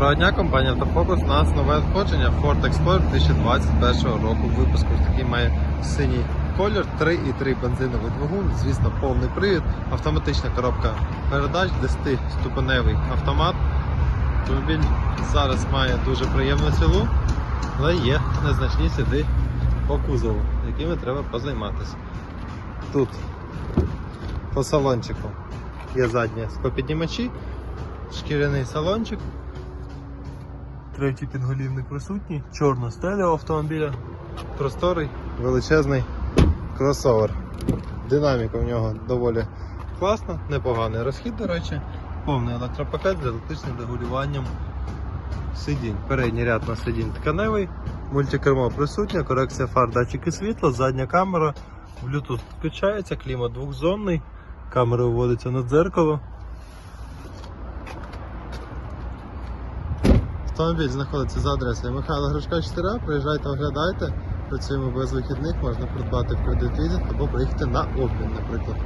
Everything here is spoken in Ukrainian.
Доброго дня, компанія Автофокус. У нас нове надходження Ford Explorer 2021 року випуску. Такий має синій колір, 3,3 бензиновий двигун, звісно, повний привід, автоматична коробка передач, 10-ступеневий автомат. Автомобіль зараз має дуже приємну цілу, але є незначні сліди по кузову, якими треба позайматися. Тут по салончику є задні склопіднімачі, шкіряний салончик. Третій підголівник присутній, чорна стеля автомобіля, просторий, величезний кросовер. Динаміка в нього доволі класна, непоганий розхід, до речі, повний електропакет з електричним регулюванням сидінь. Передній ряд на сидінь тканевий, мультикермо присутнє, корекція фар, датчики світла, задня камера, Bluetooth включається, клімат двохзонний, камера виводиться на дзеркало. Автомобіль знаходиться за адресою Михайла Гришка 4А. Приїжджайте, оглядайте. Працюємо без вихідних, можна придбати в кредит лізинг або приїхати на обмін, наприклад.